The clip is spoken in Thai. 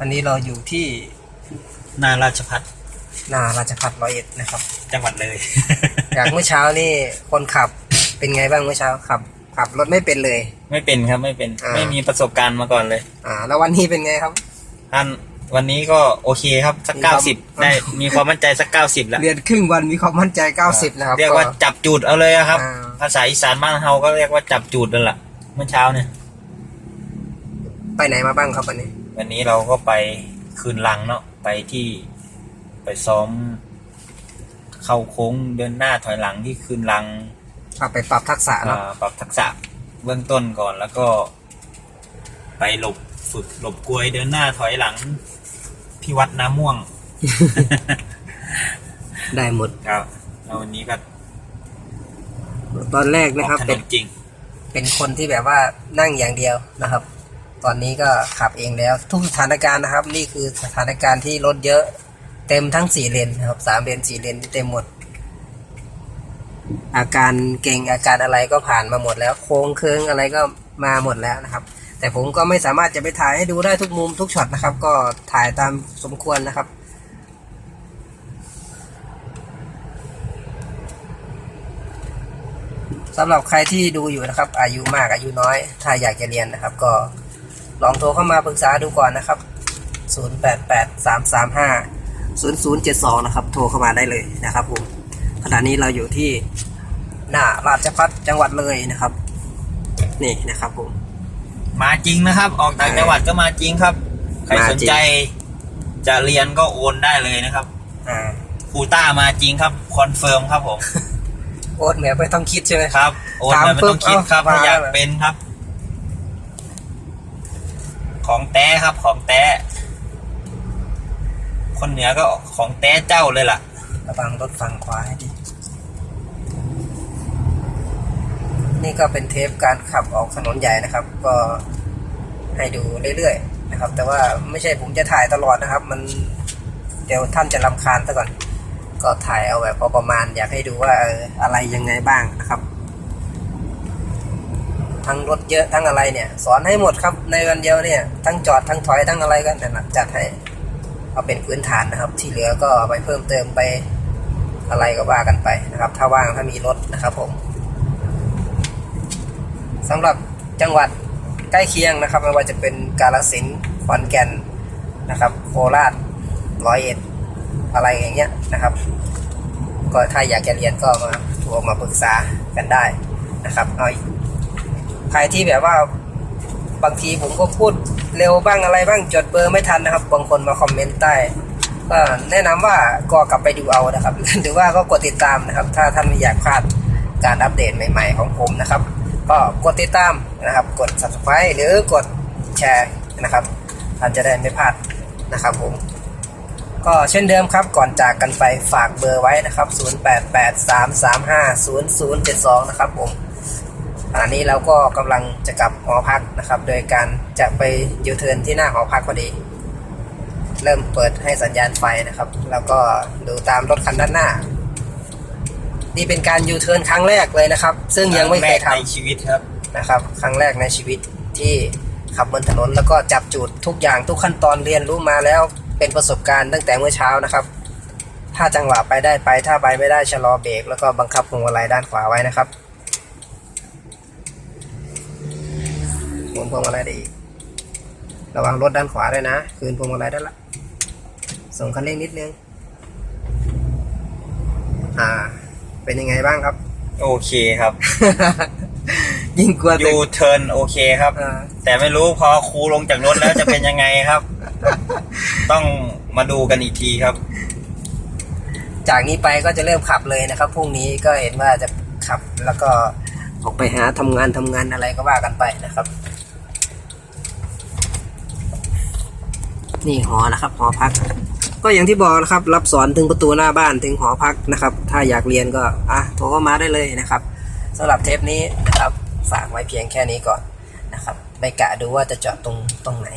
อันนี้เราอยู่ที่นาราชพัฒนาราชพัฒร้อยเอ็ดนะครับ จังหวัดเลยจากเมื่อเช้านี่คนขับเป็นไงบ้างเมื่อเช้าขับขับรถไม่เป็นเลย ไม่เป็นครับไม่เป็น อ่า ไม่มีประสบการณ์มาก่อนเลยอ่า แล้ววันนี้เป็นไงครับ ท่านวันนี้ก็โอเคครับสักมีคเก้าวาม สิบได้มีความมั่นใจสักเก้าสิบแล้วเรียนครึ่งวันมีความมั่นใจ 90 นะครับ เรียกว่าก็จับจูดเอาเลยอะครับ อ่า ภาษาอีสานบ้านเฮาก็เรียกว่าจับจูดนั่นแหละเมื่อเช้าเนี่ย ไปไหนมาบ้างครับวันนี้ วันนี้เราก็ไปคืนลังเนาะไปที่ไปซ้อม เข้าโค้งเดินหน้าถอยหลังที่คืนลังขับไปปรับทักษะเนาะอ่าปรับทักษะเบื้องต้นก่อนแล้วก็ ไปหลบฝึกหลบกลวยเดินหน้าถอยหลัง ที่วัดน้ำม่วง ได้หมด ครับแล้ววันนี้ก็ตอนแรกอนะอกครับถนเป็นนจริง เป็นคนที่แบบว่านั่งอย่างเดียวนะครับ ตอนนี้ก็ขับเองแล้ว ทุกสถานการณ์นะครับ นี่คือสถานการณ์ที่รถเยอะ เต็มทั้งสี่เลนนะครับสามเลนสี่เลนเต็มหมด อาการเก่งอาการอะไรก็ผ่านมาหมดแล้ว โค้งเคืองอะไรก็มาหมดแล้วนะครับ แต่ผมก็ไม่สามารถจะไปถ่ายให้ดูได้ทุกมุมทุกช็อตนะครับ ก็ถ่ายตามสมควรนะครับสำหรับใครที่ดูอยู่นะครับ อายุมากอายุน้อย ถ้าอยากจะเรียนนะครับ ก็ ลองโทรเข้ามาปรึกษาดูก่อนนะครับ 0883350072 นะครับ โทรเข้ามาได้เลยนะครับผมขณะนี้เราอยู่ที่หน้าราชพัฒจังหวัดเลยนะครับ นี่นะครับผม มาจริงนะครับ ออกต่างจังหวัดก็มาจริงครับ ใครมาสจริงนใจ จะเรียนก็โอนได้เลยนะครับอ่าครูต้ามาจริงครับคอนเฟิร์มครับผม โอ๊ตแหมไม่ต้องคิดใช่ไหมครับ โอนถามมาไม่ต้องคิดครับปุ๊บถ้าอยากเอามาเป็นครับ ของแต้ครับของแต้คนเหนือก็ของแต้เจ้าเลยล่ะ ระวังรถฝั่งขวาให้ดี นี่ก็เป็นเทปการขับออกถนนใหญ่นะครับ ก็ให้ดูเรื่อยๆนะครับ แต่ว่าไม่ใช่ผมจะถ่ายตลอดนะครับ มันเดี๋ยวท่านจะรำคาญซะก่อน ก็ถ่ายเอาแบบพอประมาณ อยากให้ดูว่าอออะไรยังไงบ้างนะครับ ทั้งรถเยอะทั้งอะไรเนี่ย สอนให้หมดครับในวันเดียวเนี่ย ทั้งจอดทั้งถอยทั้งอะไรก็นั่นนะจัดให้ เอาเป็นพื้นฐานนะครับ ที่เหลือก็ไปเพิ่มเติมไปอะไรก็ว่ากันไปนะครับ ถ้าว่างถ้ามีรถนะครับผมสำหรับจังหวัดใกล้เคียงนะครับ ไม่ว่าจะเป็นกาฬสินขอนแก่นนะครับ โคราชร้อยเอ็ดอะไรอย่างเงี้ยนะครับ ก็ถ้าอยากจะเรียนก็มาโทรมาปรึกษากันได้นะครับเอา ครที่แบบว่าบางทีผมก็พูดเร็วบ้างอะไรบ้างจดเบอร์ไม่ทันนะครับ บางคนมาคอมเมนต์ใต้ก็แนะนำว่าก็กลับไปดูเอานะครับ หรือว่าก็กดติดตามนะครับ ถ้าท่านไม่อยากพลาดการอัปเดตใหม่ ๆ ของผมนะครับ ก็กดติดตามนะครับ กด subscribe หรือกดแชร์นะครับ ท่านจะได้ไม่พลาดนะครับผมก็เช่นเดิมครับก่อนจากกันไปฝากเบอร์ไว้นะครับ 0883350072 นะครับผม ขณะนี้เราก็กำลังจะกลับหอพักนะครับ โดยการจะไปยูเทิร์นที่หน้าหอพักพอดี เริ่มเปิดให้สัญญาณไฟนะครับ แล้วก็ดูตามรถคันด้านหน้า นี่เป็นการยูเทิร์นครั้งแรกเลยนะครับ ซึ่งยังไม่เคยครั้งแรกในทำชีวิตครับนะครับ ครั้งแรกในชีวิตที่ขับบนถนนแล้วก็จับจุดทุกอย่างทุกขั้นตอนเรียนรู้มาแล้วเป็นประสบการณ์ตั้งแต่เมื่อเช้านะครับ ถ้าจังหวะไปได้ไปถ้าไปไม่ได้ชะลอเบรกแล้วก็บังคับพวงมาลัยด้านขวาไว้นะครับ หมุนพวงมาลัยได้อีก ระวังรถด้านขวาด้วยนะ คืนพวงมาลัยได้ละส่งคันเร่งนิดนึง อ่า เป็นยังไงบ้างครับ โอเคครับ ยิ่งกลัวตึยูกเทิร์นโอเคครับ อ่า แต่ไม่รู้พอครูลงจากรถแล้วจะเป็นยังไงครับ ต้องมาดูกันอีกทีครับ จากนี้ไปก็จะเริ่มขับเลยนะครับพรุ่งนี้ก็เห็นว่าจะขับแล้วก็ออกไปหาทำงานทำงานอะไรก็ว่ากันไปนะครับ นี่หอนะครับหอพัก ก็อย่างที่บอกนะครับ รับสอนถึงประตูหน้าบ้านถึงหอพักนะครับ ถ้าอยากเรียนก็อะโทรเข้ามาได้เลยนะครับสำหรับเทปนี้นะครับฝากไว้เพียงแค่นี้ก่อนนะครับไปกะดูว่าจะเจาะตรงตรงไหน